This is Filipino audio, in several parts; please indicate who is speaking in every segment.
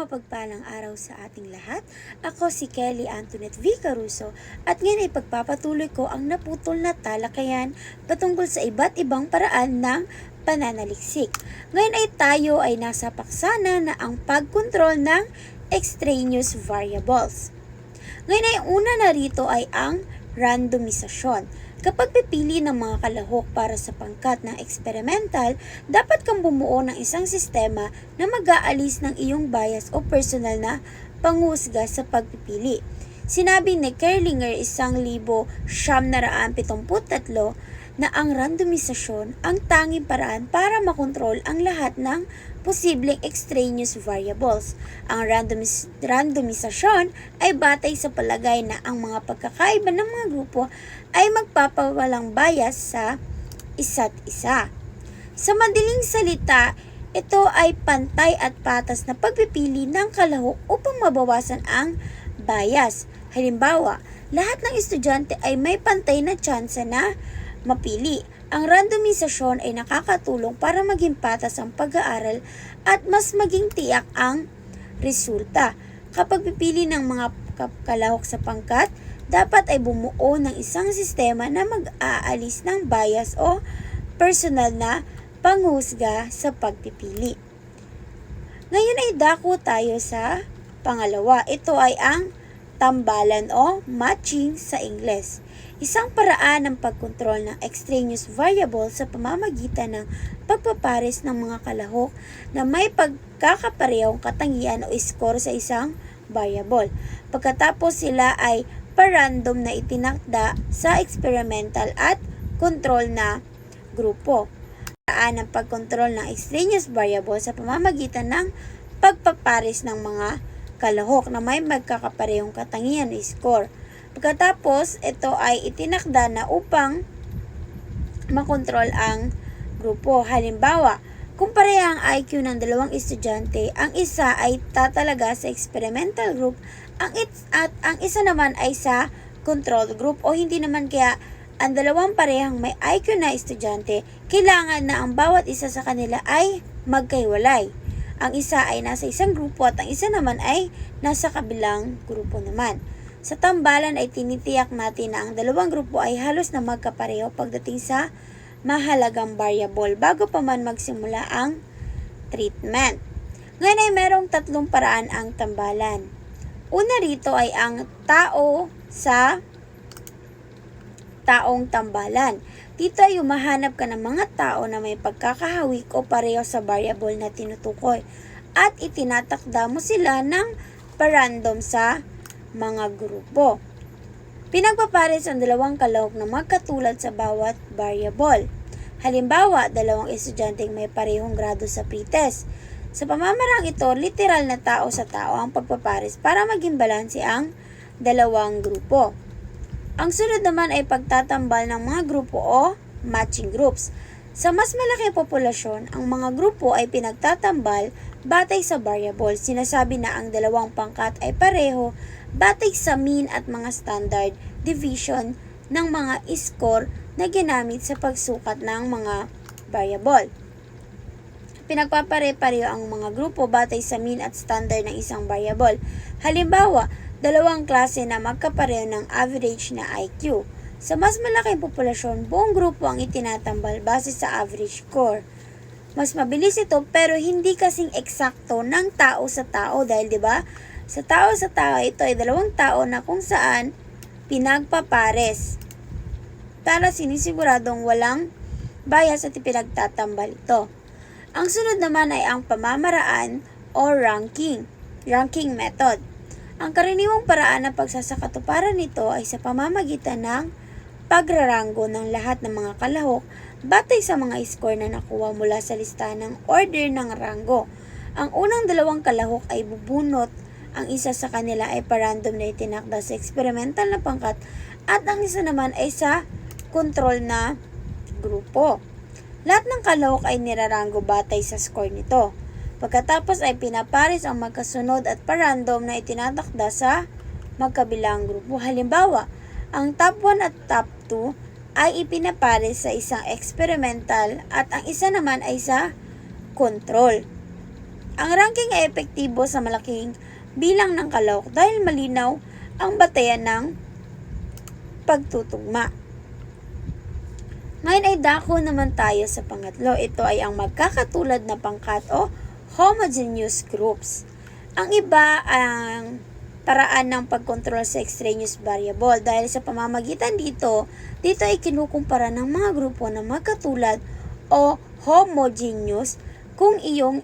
Speaker 1: mapagpalang araw sa ating lahat. Ako si Kelly Antoinette V. Caruso at ngayon ay pagpapatuloy ko ang naputol na talakayan patungkol sa iba't ibang paraan ng pananaliksik. Ngayon ay tayo ay nasa paksana na ang pagkontrol ng extraneous variables. Ngayon ay una na rito ay ang randomisasyon. Kapag pipili ng mga kalahok para sa pangkat ng experimental, dapat kang bumuo ng isang sistema na mag-aalis ng iyong bias o personal na panghusga sa pagpipili. Sinabi ni Kerlinger isang libo siyam na raan pitumput tatlo na ang randomisasyon ang tanging paraan para makontrol ang lahat ng posibleng extraneous variables. Ang randomis- randomisasyon ay batay sa palagay na ang mga pagkakaiba ng mga grupo ay magpapawalang bias sa isa't isa. Sa madaling salita, ito ay pantay at patas na pagpipili ng kalahok upang mabawasan ang bias. Halimbawa, lahat ng estudyante ay may pantay na tsansa na mapili. Ang randomisasyon ay nakakatulong para maging patas ang pag-aaral at mas maging tiyak ang resulta. Kapag pipili ng mga ka- kalahok sa pangkat, dapat ay bumuo ng isang sistema na mag-aalis ng bias o personal na panghusga sa pagpipili. Ngayon ay dako tayo sa pangalawa. Ito ay ang tambalan o matching sa Ingles. Isang paraan ng pagkontrol ng extraneous variable sa pamamagitan ng pagpapares ng mga kalahok na may pagkakaparehong katangian o score sa isang variable. Pagkatapos sila ay parandom na itinakda sa experimental at control na grupo. Paraan ng pagkontrol ng extraneous variable sa pamamagitan ng pagpapares ng mga kalahok na may magkakaparehong katangian score. Pagkatapos, ito ay itinakda na upang makontrol ang grupo. Halimbawa, kung pareha ang IQ ng dalawang estudyante, ang isa ay tatalaga sa experimental group ang it, at ang isa naman ay sa control group o hindi naman kaya ang dalawang parehang may IQ na estudyante, kailangan na ang bawat isa sa kanila ay magkaiwalay. Ang isa ay nasa isang grupo at ang isa naman ay nasa kabilang grupo naman. Sa tambalan ay tinitiyak natin na ang dalawang grupo ay halos na magkapareho pagdating sa mahalagang variable bago pa man magsimula ang treatment. Ngayon ay merong tatlong paraan ang tambalan. Una rito ay ang tao sa taong tambalan. Dito ay umahanap ka ng mga tao na may pagkakahawik o pareho sa variable na tinutukoy at itinatakda mo sila ng parandom sa mga grupo. Pinagpapares ang dalawang kalahok na magkatulad sa bawat variable. Halimbawa, dalawang estudyanteng may parehong grado sa pretest. Sa pamamarang ito, literal na tao sa tao ang pagpapares para maging balanse ang dalawang grupo. Ang sunod naman ay pagtatambal ng mga grupo o matching groups. Sa mas malaki populasyon, ang mga grupo ay pinagtatambal batay sa variable. Sinasabi na ang dalawang pangkat ay pareho batay sa mean at mga standard division ng mga score na ginamit sa pagsukat ng mga variable. Pinagpapare-pareho ang mga grupo batay sa mean at standard ng isang variable. Halimbawa, dalawang klase na magkapareho ng average na IQ. Sa mas malaking populasyon, buong grupo ang itinatambal base sa average score. Mas mabilis ito pero hindi kasing eksakto ng tao sa tao dahil 'di ba? Sa tao sa tao ito ay dalawang tao na kung saan pinagpapares. Para sinisiguradong walang bias at ipinagtatambal ito. Ang sunod naman ay ang pamamaraan o ranking, ranking method. Ang karaniwang paraan ng pagsasakatuparan nito ay sa pamamagitan ng pagraranggo ng lahat ng mga kalahok batay sa mga score na nakuha mula sa listahan ng order ng ranggo. Ang unang dalawang kalahok ay bubunot, ang isa sa kanila ay parandom na itinakda sa experimental na pangkat at ang isa naman ay sa control na grupo. Lahat ng kalahok ay niraranggo batay sa score nito. Pagkatapos ay pinapares ang magkasunod at parandom na itinatakda sa magkabilang grupo. Halimbawa, ang top 1 at top 2 ay ipinapares sa isang experimental at ang isa naman ay sa control. Ang ranking ay epektibo sa malaking bilang ng kalawak dahil malinaw ang batayan ng pagtutugma. Ngayon ay dako naman tayo sa pangatlo. Ito ay ang magkakatulad na pangkat o homogeneous groups. Ang iba ang paraan ng pagkontrol sa extraneous variable dahil sa pamamagitan dito, dito ay kinukumpara ng mga grupo na magkatulad o homogeneous kung iyong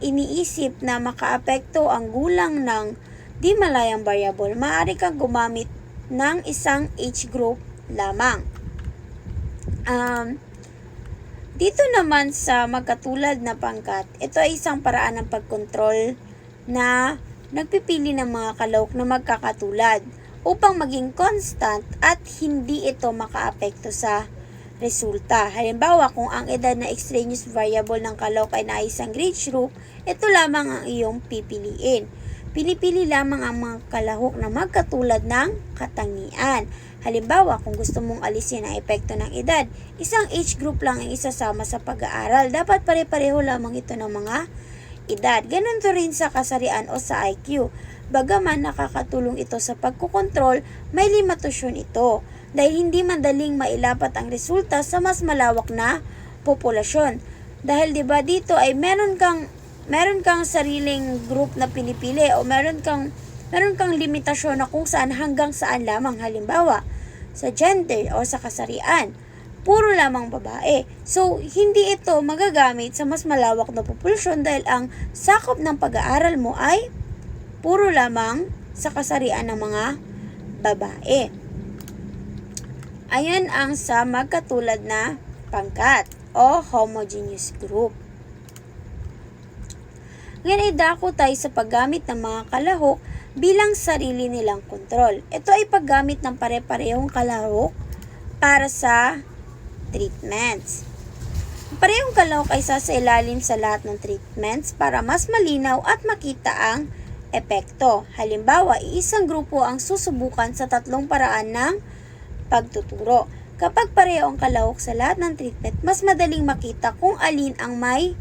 Speaker 1: iniisip na makaapekto ang gulang ng di malayang variable, maaari kang gumamit ng isang H group lamang. Um, dito naman sa magkatulad na pangkat, ito ay isang paraan ng pagkontrol na nagpipili ng mga kalawak na magkakatulad upang maging constant at hindi ito makaapekto sa resulta. Halimbawa, kung ang edad na extraneous variable ng kalawak ay naisang grade group, ito lamang ang iyong pipiliin. Pinipili lamang ang mga kalahok na magkatulad ng katangian. Halimbawa, kung gusto mong alisin ang epekto ng edad, isang age group lang ang isasama sa pag-aaral. Dapat pare-pareho lamang ito ng mga edad. Ganon to rin sa kasarian o sa IQ. Bagaman nakakatulong ito sa pagkukontrol, may limitasyon ito dahil hindi madaling mailapat ang resulta sa mas malawak na populasyon. Dahil 'di ba dito ay meron kang meron kang sariling group na pinipili o meron kang meron kang limitasyon na kung saan hanggang saan lamang halimbawa sa gender o sa kasarian puro lamang babae. So, hindi ito magagamit sa mas malawak na populasyon dahil ang sakop ng pag-aaral mo ay puro lamang sa kasarian ng mga babae. Ayan ang sa magkatulad na pangkat o homogeneous group. Ngayon ay dako tayo sa paggamit ng mga kalahok bilang sarili nilang kontrol. Ito ay paggamit ng pare-parehong kalahok para sa treatments. Parehong kalahok ay sasailalim sa lahat ng treatments para mas malinaw at makita ang epekto. Halimbawa, isang grupo ang susubukan sa tatlong paraan ng pagtuturo. Kapag pareho ang kalahok sa lahat ng treatment, mas madaling makita kung alin ang may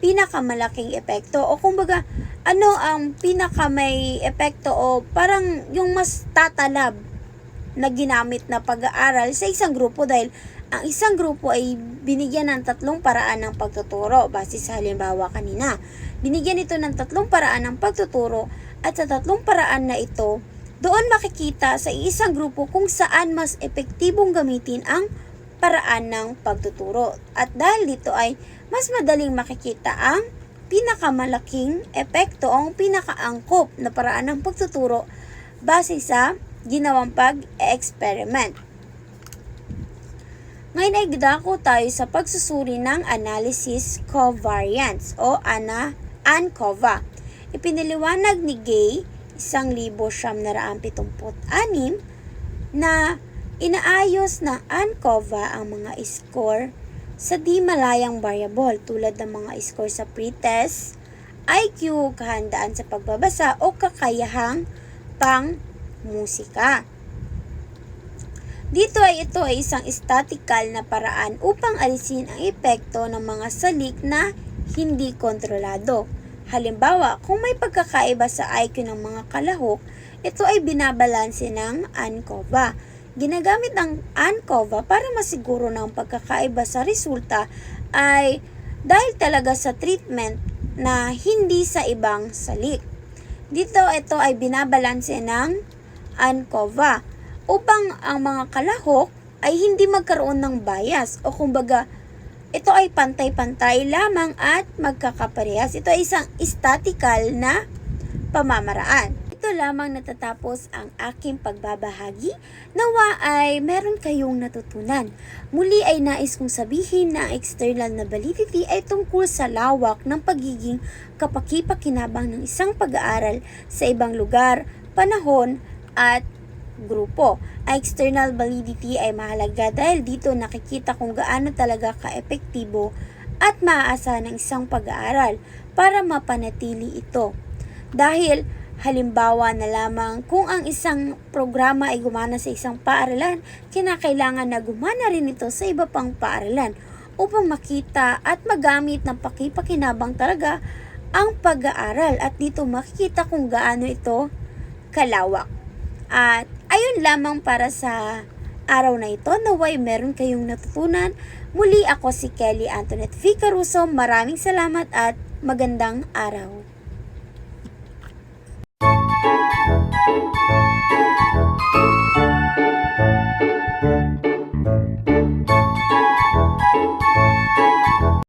Speaker 1: pinakamalaking epekto o kumbaga ano ang pinaka may epekto o parang yung mas tatalab na ginamit na pag-aaral sa isang grupo dahil ang isang grupo ay binigyan ng tatlong paraan ng pagtuturo base sa halimbawa kanina. Binigyan ito ng tatlong paraan ng pagtuturo at sa tatlong paraan na ito, doon makikita sa isang grupo kung saan mas epektibong gamitin ang paraan ng pagtuturo. At dahil dito ay mas madaling makikita ang pinakamalaking epekto o ang pinakaangkop na paraan ng pagtuturo base sa ginawang pag-experiment. Ngayon ay dako tayo sa pagsusuri ng analysis covariance o ANA, ANCOVA. Ipiniliwanag ni Gay, 1976, na inaayos ng ANCOVA ang mga score sa di malayang variable tulad ng mga score sa pretest, IQ, kahandaan sa pagbabasa o kakayahang pang musika. Dito ay ito ay isang statical na paraan upang alisin ang epekto ng mga salik na hindi kontrolado. Halimbawa, kung may pagkakaiba sa IQ ng mga kalahok, ito ay binabalanse ng ANCOVA. Ginagamit ang ANCOVA para masiguro na ang pagkakaiba sa resulta ay dahil talaga sa treatment na hindi sa ibang salik. Dito ito ay binabalanse ng ANCOVA upang ang mga kalahok ay hindi magkaroon ng bias o kumbaga ito ay pantay-pantay lamang at magkakaparehas. Ito ay isang statical na pamamaraan. Ito lamang natatapos ang aking pagbabahagi. Nawa ay meron kayong natutunan. Muli ay nais kong sabihin na ang external na validity ay tungkol sa lawak ng pagiging kapakipakinabang ng isang pag-aaral sa ibang lugar, panahon, at grupo. Ang external validity ay mahalaga dahil dito nakikita kung gaano talaga ka-epektibo at maaasahan ng isang pag-aaral para mapanatili ito. Dahil halimbawa na lamang kung ang isang programa ay gumana sa isang paaralan, kinakailangan na gumana rin ito sa iba pang paaralan upang makita at magamit ng pakipakinabang talaga ang pag-aaral at dito makikita kung gaano ito kalawak. At ayun lamang para sa araw na ito, naway meron kayong natutunan. Muli ako si Kelly Antoinette V. Caruso. Maraming salamat at magandang araw.